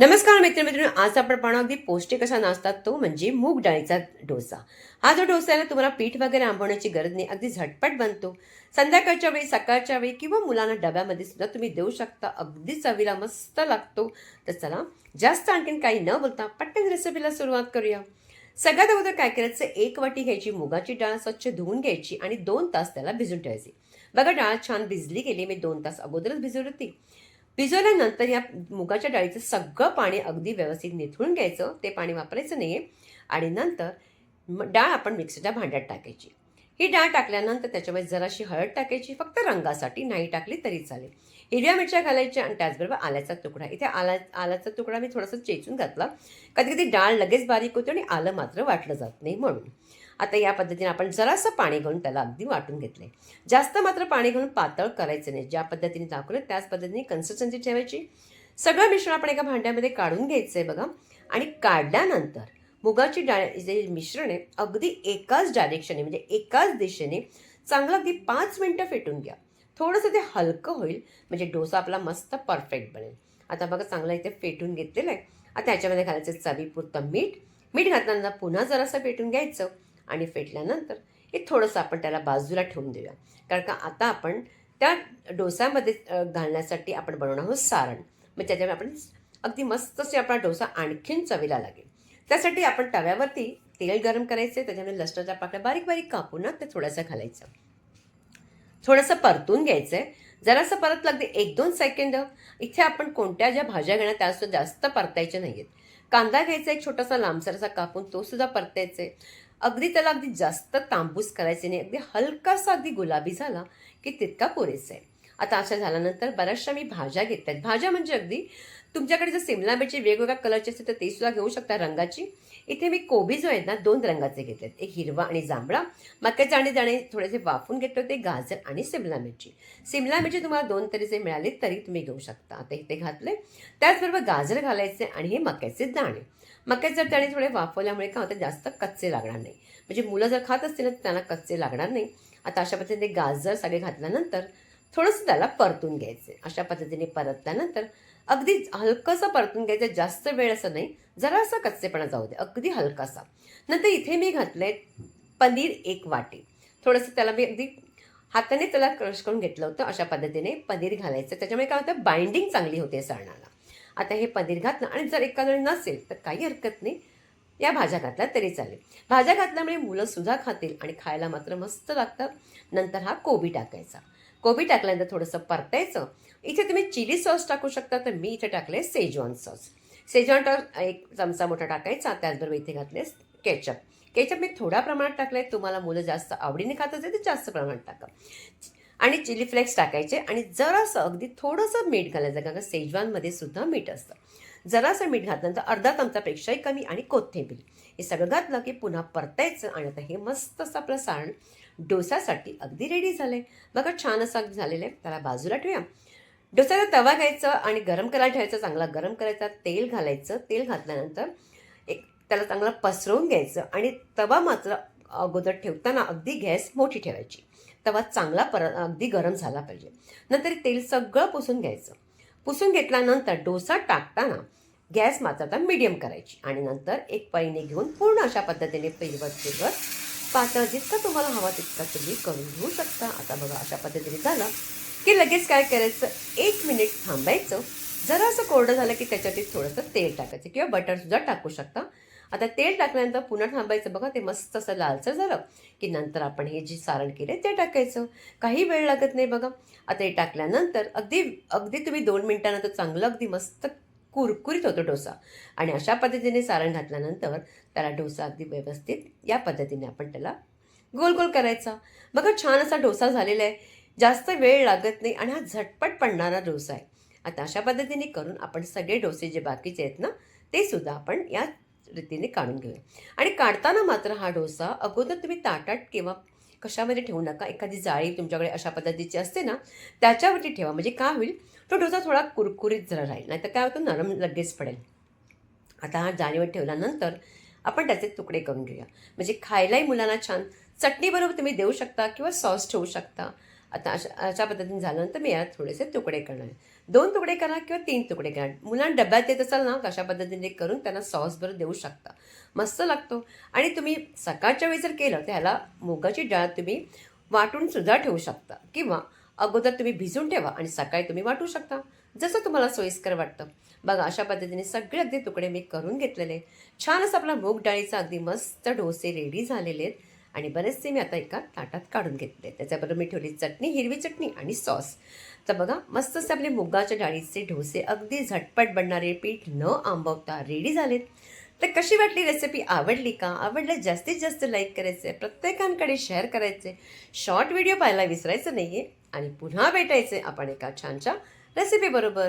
नमस्कार मित्रमित्रांनो आज आपण पाहणार अगदी पौष्टिक असा नाश्ता तो म्हणजे मूग डाळीचा डोसा. हा जो डोसा आहे ना तुम्हाला पीठ वगैरे आंबवण्याची गरज नाही. अगदी झटपट बनतो. संध्याकाळच्या वेळी सकाळच्या वेळी किंवा मुलांना डब्यामध्ये सुद्धा तुम्ही देऊ शकता. अगदी चवीला मस्त लागतो. तर चला जास्त आणखीन काही न बोलता पटकन रेसिपीला सुरुवात करूया. सगळ्यात अगोदर काय करायचं? एक वाटी घ्यायची मुगाची डाळ स्वच्छ धुवून घ्यायची आणि दोन तास त्याला भिजून ठेवायची. बघा डाळ छान भिजली गेली. मी दोन तास अगोदरच भिजवली होती. भिजवल्यानंतर या मुगाच्या डाळीचं सगळं पाणी अगदी व्यवस्थित निथळून घ्यायचं. ते पाणी वापरायचं नाही आहे आणि नंतर डाळ आपण मिक्सरच्या भांड्यात टाकायची. ही डाळ टाकल्यानंतर त्याच्यामध्ये जराशी हळद टाकायची. फक्त रंगासाठी नाही टाकली तरी चालेल. हिरव्या मिरच्या घालायच्या आणि त्याचबरोबर आल्याचा तुकडा. इथे आला आल्याचा तुकडा मी थोडासा चेचून घातला. कधी कधी डाळ लगेच बारीक होते आणि आलं मात्र वाटलं जात नाही म्हणून. आता या पद्धतीने आपण जरासं पाणी घालून त्याला अगदी वाटून घेतले. जास्त मात्र पाणी घालून पातळ करायचं नाही. ज्या पद्धतीने दाखवलं त्याच पद्धतीने कन्सिस्टन्सी ठेवायची. सगळं मिश्रण आपण एका भांड्यामध्ये काढून घ्यायचं आहे बघा. आणि काढल्यानंतर मुगाची डाळ जे मिश्रण आहे अगदी एकाच डायरेक्शने म्हणजे एकाच दिशेने चांगलं अगदी पाच मिनटं फेटून घ्या. थोडंसं ते हलकं होईल म्हणजे डोसा आपला मस्त परफेक्ट बनेल. आता बघा चांगलं इथे फेटून घेतलेलं आहे. आता याच्यामध्ये घालायचं चवीपुरतं मीठ. मीठ घातल्यानंतर पुन्हा जरासं फेटून घ्यायचं. आणि फेटल्यानंतर हे थोडंसं आपण त्याला बाजूला ठेवून देऊया. कारण का आता आपण त्या डोसामध्ये घालण्यासाठी आपण बनवणार आहोत सारण. मग त्याच्यामुळे आपण अगदी मस्तसे आपला डोसा आणखीन चवीला लागेल. त्यासाठी आपण तव्यावरती तेल गरम करायचे त्याच्यामध्ये लसणाच्या पाकळ्या बारीक बारीक कापून ते थोडंसं घालायचं. थोडंसं परतून घ्यायचं आहे जरासं परत लागते एक दोन सेकंद. इथे आपण कोणत्या ज्या भाज्या घेणार त्या सुद्धा जास्त परतायच्या नाही आहेत कांदा घ्यायचा एक छोटासा लांबसरसा कापून तो सुद्धा आहे अगदी त्याला अगदी जास्त तांबूस करायचे नाही. अगदी हलकासा अगदी गुलाबी झाला की तितका पुरेसा आहे. आता अशा झाल्यानंतर बऱ्याचशा मी भाज्या घेत आहेत. भाज्या म्हणजे अगदी तुमच्याकडे जर सिमला मिरची वेगवेगळ्या कलरची असते तर ते सुद्धा घेऊ शकता रंगाची. इथे मी कोबी जो आहेत ना दोन रंगाचे घेतलेत एक हिरवा आणि जांभळा. मक्याचे आणि दाणे थोडेसे वाफून घेतले होते गाजर आणि सिमला मिरची. सिमला मिरची तुम्हाला दोन तरीचे मिळाले तरी तुम्ही घेऊ शकता. आता इथे घातले. त्याचबरोबर गाजर घालायचे आणि हे मक्याचे दाणे. मक्याचे त्याने थोडे वाफवल्यामुळे काय होतं जास्त कच्चे लागणार नाही. म्हणजे मुलं जर खात असतील ना तर त्यांना कच्चे लागणार नाही. आता अशा पद्धतीने गाजर सगळे घातल्यानंतर थोडंसं त्याला परतून घ्यायचे. अशा पद्धतीने परतल्यानंतर अगदी हलकंसं परतून घ्यायचं. जास्त वेळ असं नाही. जरासा कच्चेपणा जाऊ दे. अगदी हलकासा. नंतर इथे मी घातलंय पनीर एक वाटी. थोडंसं त्याला मी अगदी हाताने त्याला क्रश करून घेतलं होतं. अशा पद्धतीने पनीर घालायचं. त्याच्यामुळे काय होतं बाइंडिंग चांगली होते सणाला आता हे पनीर घातलं आणि जर एखाद्या नसेल तर काही हरकत नाही. या भाज्या घातल्या तरी चालेल. भाज्या घातल्यामुळे मुलं सुद्धा खातील आणि खायला मात्र मस्त लागतं नंतर हा कोबी टाकायचा. कोबी टाकल्यानंतर थोडंसं परतायचं. इथे तुम्ही चिली सॉस टाकू शकता तर मी इथे टाकले सेजवान सॉस. सेजवान टॉस एक चमचा मोठा टाकायचा त्याचबरोबर इथे घातले केचप. केचप मी थोड्या प्रमाणात टाकले तुम्हाला मुलं जास्त आवडीने खात असेल तर जास्त प्रमाणात टाका. आणि चिली फ्लेक्स टाकायचे आणि जरासं अगदी थोडंसं मीठ घालायचं कारण का सेजवानमध्ये सुद्धा मीठ असतं. जरासं मीठ घातल्यानंतर अर्धा चमचापेक्षाही कमी आणि कोथिंबीर. हे सगळं घातलं की पुन्हा परतायचं आणि आता हे मस्त असं आपलं सारण डोसासाठी अगदी रेडी झालं आहे बघा छान असं अगदी झालेलं आहे. त्याला बाजूला ठेवूया. डोसाला तवा घ्यायचा आणि गरम करायला ठेवायचा चांगला गरम करायचा तेल घालायचं. तेल घातल्यानंतर एक त्याला चांगलं पसरवून घ्यायचं आणि तवा मात्र अगोदर ठेवताना अगदी गॅस मोठी ठेवायची. तवा चांगला पर अगदी गरम झाला पाहिजे. नंतर तेल सगळं पुसून घ्यायचं. पुसून घेतल्यानंतर डोसा टाकताना गॅस मात्र आता मिडियम करायची आणि नंतर एक पैने घेऊन पूर्ण अशा पद्धतीने फिरवत फिरवत पातळ जितका तुम्हाला हवा तितका तुम्ही करून घेऊ शकता. आता बघा अशा पद्धतीने झालं की लगेच काय करायचं? एक मिनिट थांबायचं. जरा असं कोरडं झालं की त्याच्यात थोडंसं तेल टाकायचं किंवा बटरसुद्धा टाकू शकता. आता तेल टाकल्यानंतर पुन्हा थांबायचं. बघा ते मस्त असं लालसर झालं की नंतर आपण हे जे सारण केले ते टाकायचं. काही वेळ लागत नाही बघा. आता हे टाकल्यानंतर अगदी अगदी तुम्ही दोन मिनिटानंतर चांगलं अगदी मस्त कुरकुरीत होतो डोसा. आणि अशा पद्धतीने सारण घातल्यानंतर त्याला डोसा अगदी व्यवस्थित या पद्धतीने आपण त्याला गोल गोल करायचा. बघा छान असा डोसा झालेला आहे. जास्त वेळ लागत नाही आणि हा झटपट पडणारा डोसा आहे. आता अशा पद्धतीने करून आपण सगळे डोसे जे बाकीचे आहेत ना ते सुद्धा आपण या रीतीने काढून घेऊया. आणि काढताना मात्र हा डोसा अगोदर तुम्ही ताटात किंवा कशामध्ये ठेवू नका. एखादी जाळी तुमच्याकडे अशा पद्धतीची असते ना त्याच्यावरती ठेवा. म्हणजे काय होईल? तो डोसा थोडा कुरकुरीत जरा राहील. नाही तर काय होतं नरम लगेच पडेल. आता हा जाळीवर ठेवल्यानंतर आपण त्याचे तुकडे करून घेऊया. म्हणजे खायलाही मुलांना छान. चटणीबरोबर तुम्ही देऊ शकता किंवा सॉस ठेवू शकता. आता अशा अशा पद्धतीने झाल्यानंतर मी यात थोडेसे तुकडे करणार दोन तुकडे करा किंवा तीन तुकडे करा. मुलांना डब्यात देत असाल ना अशा पद्धतीने करून त्यांना सॉसबरोबर देऊ शकता. मस्त लागतो. आणि तुम्ही सकाळच्या वेळी जर केलं तर ह्याला मुगाची डाळ तुम्ही वाटून सुद्धा ठेवू शकता. किंवा अगोदर तुम्ही भिजून ठेवा आणि सकाळी तुम्ही वाटू शकता. जसं तुम्हाला सोयीस्कर वाटतं. बघा अशा पद्धतीने सगळे अगदी तुकडे मी करून घेतलेले. छान असं आपला मूग डाळीचा अगदी मस्त डोसे रेडी झालेले आहेत. आणि बरेचसे मी आता एका ताटात काढून घेतले. त्याच्याबरोबर मी ठेवली चटणी हिरवी चटणी आणि सॉस. तर बघा मस्त असे आपले मुगाच्या डाळीचे डोसे अगदी झटपट बनणारे पीठ न आंबवता रेडी झालेत. तर कशी वाटली रेसिपी आवडली का? आवडलं जास्तीत जास्त लाईक करायचे प्रत्येकांकडे शेअर करायचे. शॉर्ट व्हिडिओ पाहायला विसरायचं नाही आहे आणि पुन्हा भेटायचे आपण एका छानच्या रेसिपीबरोबर